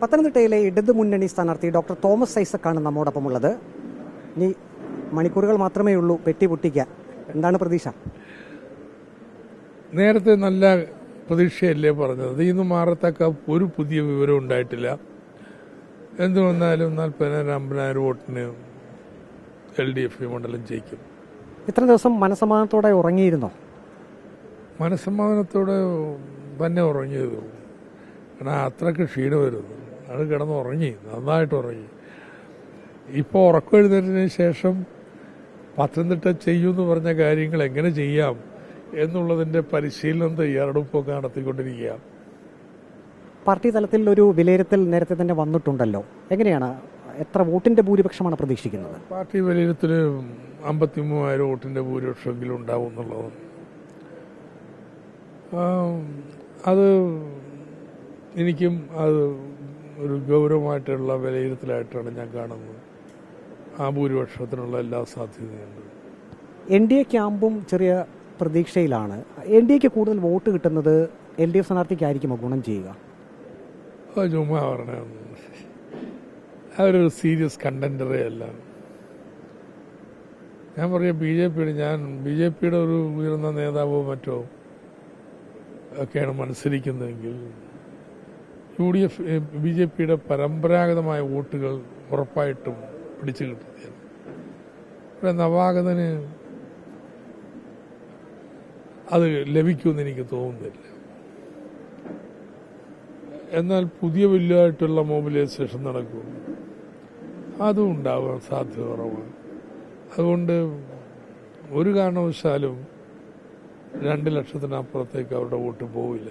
പത്തനംതിട്ടയിലെ ഇടതു മുന്നണി സ്ഥാനാർത്ഥി ഡോക്ടർ തോമസ് ഐസക്കാണ് നമ്മോടൊപ്പം ഉള്ളത്. ഇനി മണിക്കൂറുകൾ മാത്രമേ ഉള്ളൂ പെട്ടി പൊട്ടിക്കാൻ. എന്താണ് പ്രതീക്ഷ? നേരത്തെ നല്ല പ്രതീക്ഷയല്ലേ പറഞ്ഞത്? ഇന്ന് മാറത്തക്ക ഒരു പുതിയ വിവരം ഉണ്ടായിട്ടില്ല. എന്തു വന്നാലും നാൽപ്പതിനായിരം അമ്പതിനായിരം വോട്ടിന് എൽ ഡി എഫ് മണ്ഡലം ജയിക്കും. ഇത്ര ദിവസം മനസമാധാനത്തോടെ ഉറങ്ങിയിരുന്നോ? മനസമാധാനത്തോടെ തന്നെ ഉറങ്ങിയത് കാരണം അത്രയ്ക്ക് ക്ഷീണമായിരുന്നു. അത് കിടന്ന് ഉറങ്ങി നന്നായിട്ട് ഉറങ്ങി ഇപ്പോൾ ഉറക്കം എഴുന്നേറ്റതിന് ശേഷം പത്തനംതിട്ട ചെയ്യുമെന്ന് പറഞ്ഞ കാര്യങ്ങൾ എങ്ങനെ ചെയ്യാം എന്നുള്ളതിന്റെ പരിശീലനം തയ്യാറെടുപ്പൊക്കെ നടത്തിക്കൊണ്ടിരിക്കുക പാർട്ടി തലത്തിൽ ഒരു വിലയിരുത്തൽ നേരത്തെ തന്നെ വന്നിട്ടുണ്ടല്ലോ. എങ്ങനെയാണ്? എത്ര വോട്ടിന്റെ ഭൂരിപക്ഷമാണ് പ്രതീക്ഷിക്കുന്നത്? പാർട്ടി വിലയിരുത്തൽ അമ്പത്തി മൂവായിരം വോട്ടിന്റെ ഭൂരിപക്ഷമെങ്കിലും ഉണ്ടാവും എന്നുള്ളത്. അത് എനിക്കും അത് ഒരു ഗൗരവമായിട്ടുള്ള വിലയിരുത്തലായിട്ടാണ് ഞാൻ കാണുന്നത്. ആ ഭൂരിപക്ഷത്തിനുള്ള എല്ലാ സാധ്യതയുണ്ട്. എൻ ഡി എ ക്യാമ്പും ചെറിയ പ്രതീക്ഷയിലാണ്. എൻ ഡി എക്ക് കൂടുതൽ വോട്ട് കിട്ടുന്നത് എൽ ഡി എഫ് സ്ഥാനാർത്ഥിക്കായിരിക്കുമോ ഗുണം ചെയ്യുക? ചുമ്മാ പറഞ്ഞ അവരൊരു സീരിയസ് കണ്ടന്ററേ അല്ല. ഞാൻ പറയാം ബി ജെ പിയുടെ ഞാൻ ബി ജെ പിയുടെ ഒരു ഉയർന്ന നേതാവോ മറ്റോ ഒക്കെയാണ് മത്സരിക്കുന്നതെങ്കിൽ U D F B J പിയുടെ പരമ്പരാഗതമായ വോട്ടുകൾ ഉറപ്പായിട്ടും പിടിച്ചു കിട്ടുകയാണ്. ഇവിടെ നവാഗതന് അത് ലഭിക്കുമെന്ന് എനിക്ക് തോന്നുന്നില്ല. എന്നാൽ പുതിയ വലിയതായിട്ടുള്ള മൊബിലൈസേഷൻ നടക്കും. അതും ഉണ്ടാവാൻ സാധ്യത കുറവാണ്. അതുകൊണ്ട് ഒരു കാരണവശാലും രണ്ട് ലക്ഷത്തിനപ്പുറത്തേക്ക് അവരുടെ വോട്ട് പോവില്ല.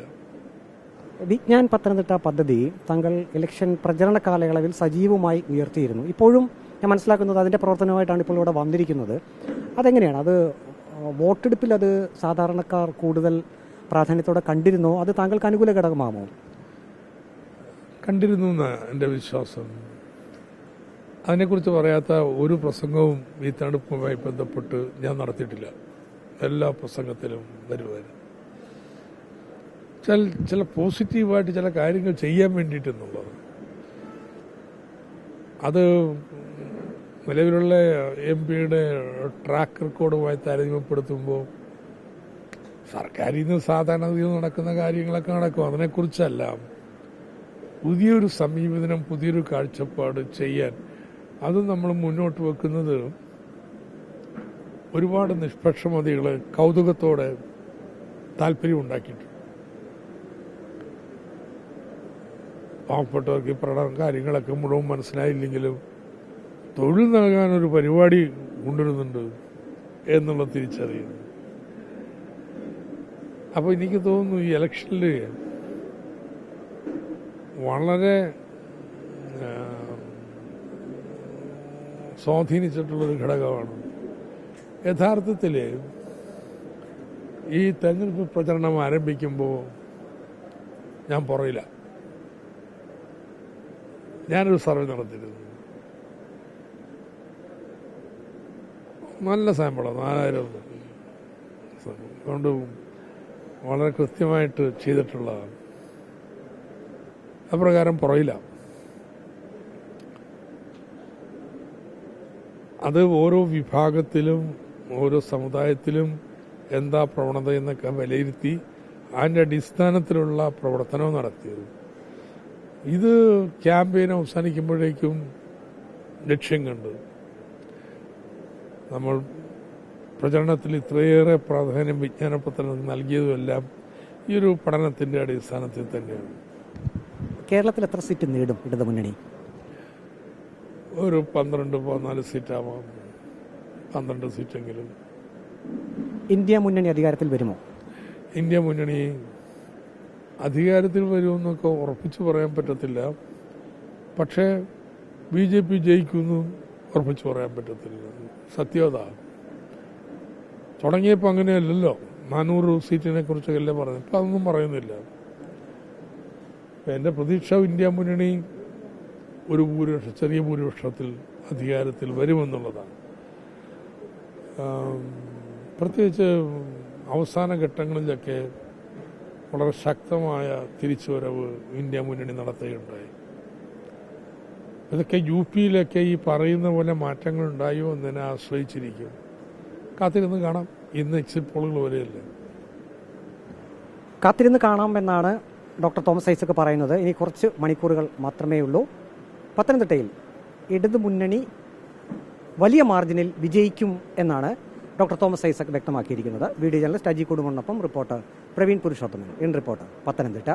വിജ്ഞാൻ പത്തനംതിട്ട പദ്ധതി താങ്കൾ ഇലക്ഷൻ പ്രചരണ കാലയളവിൽ സജീവമായി ഉയർത്തിയിരുന്നു. ഇപ്പോഴും ഞാൻ മനസ്സിലാക്കുന്നത് അതിന്റെ പ്രവർത്തനമായിട്ടാണ് ഇപ്പോൾ ഇവിടെ വന്നിരിക്കുന്നത്. അതെങ്ങനെയാണ്? അത് വോട്ടെടുപ്പിൽ അത് സാധാരണക്കാർ കൂടുതൽ പ്രാധാന്യത്തോടെ കണ്ടിരുന്നോ? അത് താങ്കൾക്ക് അനുകൂല ഘടകമാകുമോ കണ്ടിരുന്നു എന്നാണ് എന്റെ വിശ്വാസം. അതിനെക്കുറിച്ച് പറയാത്ത ഒരു പ്രസംഗവും ഈ തണുപ്പുമായി ബന്ധപ്പെട്ട് ഞാൻ നടത്തിയിട്ടില്ല. എല്ലാ പ്രസംഗത്തിലും വരുവാനും ചില ചില പോസിറ്റീവായിട്ട് ചില കാര്യങ്ങൾ ചെയ്യാൻ വേണ്ടിയിട്ടെന്നുള്ളത്. അത് നിലവിലുള്ള എം പിയുടെ ട്രാക്ക് റെക്കോർഡുമായി താരതമ്യപ്പെടുത്തുമ്പോൾ സർക്കാരിൽ നിന്ന് സാധാരണഗതിയിൽ നടക്കുന്ന കാര്യങ്ങളൊക്കെ നടക്കും. അതിനെക്കുറിച്ചല്ല. പുതിയൊരു സമീപനം പുതിയൊരു കാഴ്ചപ്പാട് ചെയ്യാൻ. അത് നമ്മൾ മുന്നോട്ട് വെക്കുന്നത് ഒരുപാട് നിഷ്പക്ഷമതികൾ കൗതുകത്തോടെ താല്പര്യമുണ്ടാക്കിയിട്ടുണ്ട്. പാവപ്പെട്ടവർക്ക് ഈ കാര്യങ്ങളൊക്കെ മുഴുവൻ മനസ്സിലായില്ലെങ്കിലും തൊഴിൽ നൽകാനൊരു പരിപാടി കൊണ്ടുവരുന്നുണ്ട് എന്നുള്ള തിരിച്ചറിയുന്നു. അപ്പോൾ എനിക്ക് തോന്നുന്നു ഈ ഇലക്ഷനിൽ വളരെ സ്വാധീനിച്ചിട്ടുള്ളൊരു ഘടകമാണ്. യഥാർത്ഥത്തിൽ ഈ തെരഞ്ഞെടുപ്പ് പ്രചരണം ആരംഭിക്കുമ്പോൾ ഞാൻ പുറയില്ല. ഞാനൊരു സർവേ നടത്തിയിരുന്നു. നല്ല സാമ്പിളാണ് നാലായിരം അതുകൊണ്ട് വളരെ കൃത്യമായിട്ട് ചെയ്തിട്ടുള്ളതാണ് അപ്രകാരം പുറയില്ല. അത് ഓരോ വിഭാഗത്തിലും ഓരോ സമുദായത്തിലും എന്താ പ്രവണത എന്നൊക്കെ വിലയിരുത്തി അതിന്റെ അടിസ്ഥാനത്തിലുള്ള പ്രവർത്തനവും നടത്തിയത്. ഇത് ക്യാമ്പയിൻ അവസാനിക്കുമ്പോഴേക്കും ലക്ഷ്യം കണ്ടു. നമ്മൾ പ്രചരണത്തിൽ ഇത്രയേറെ പ്രാധാന്യം വിജ്ഞാനപത്രത്തിന് നൽകിയതുമെല്ലാം ഈ ഒരു പഠനത്തിന്റെ അടിസ്ഥാനത്തിൽ തന്നെയാണ്. കേരളത്തിൽ എത്ര സീറ്റ് നേടും ഇടതു മുന്നണി? ഒരു പന്ത്രണ്ട് പതിനാല് സീറ്റാവാം. പന്ത്രണ്ട് സീറ്റെങ്കിലും. ഇന്ത്യ മുന്നണി അധികാരത്തിൽ വരുമോ? ഇന്ത്യ മുന്നണി അധികാരത്തിൽ വരുമെന്നൊക്കെ ഉറപ്പിച്ചു പറയാൻ പറ്റത്തില്ല. പക്ഷേ ബി ജെ പി ജയിക്കുമെന്നും ഉറപ്പിച്ചു പറയാൻ പറ്റത്തില്ല. സത്യത തുടങ്ങിയപ്പോൾ അങ്ങനെയല്ലല്ലോ. നാനൂറ് സീറ്റിനെ കുറിച്ചൊക്കെ പറഞ്ഞു ഇപ്പം അതൊന്നും പറയുന്നില്ല. എന്റെ പ്രതീക്ഷ ഇന്ത്യ മുന്നണി ഒരു ഭൂരിപക്ഷം ചെറിയ ഭൂരിപക്ഷത്തിൽ അധികാരത്തിൽ വരുമെന്നുള്ളതാണ്. പ്രത്യേകിച്ച് അവസാന ഘട്ടങ്ങളിലൊക്കെ വളരെ ശക്തമായ തിരിച്ചുവരവ് ഇന്ത്യ മുന്നണി നടത്തുകയുണ്ടായി. ഇതൊക്കെ യു പിയിലൊക്കെ ഈ പറയുന്ന പോലെ മാറ്റങ്ങൾ ഉണ്ടായോ എന്നതിനെ ആശ്രയിച്ചിരിക്കും. കാത്തിരുന്ന് കാണാം. ഇന്ന് എക്സിറ്റ് പോളുകൾ വരെയല്ലേ കാത്തിരുന്ന് കാണാം എന്നാണ് ഡോക്ടർ തോമസ് ഐസക് പറയുന്നത്. ഇനി കുറച്ച് മണിക്കൂറുകൾ മാത്രമേ ഉള്ളൂ പത്തനംതിട്ടയിൽ ഇടതു മുന്നണി വലിയ മാർജിനിൽ വിജയിക്കും എന്നാണ് ഡോക്ടർ തോമസ് ഐസക് വ്യക്തമാക്കിയിരിക്കുന്നത്. Video journalist Aji കുടുംബനൊപ്പം reporter Praveen Purushothaman. In reporter Pathanamthitta.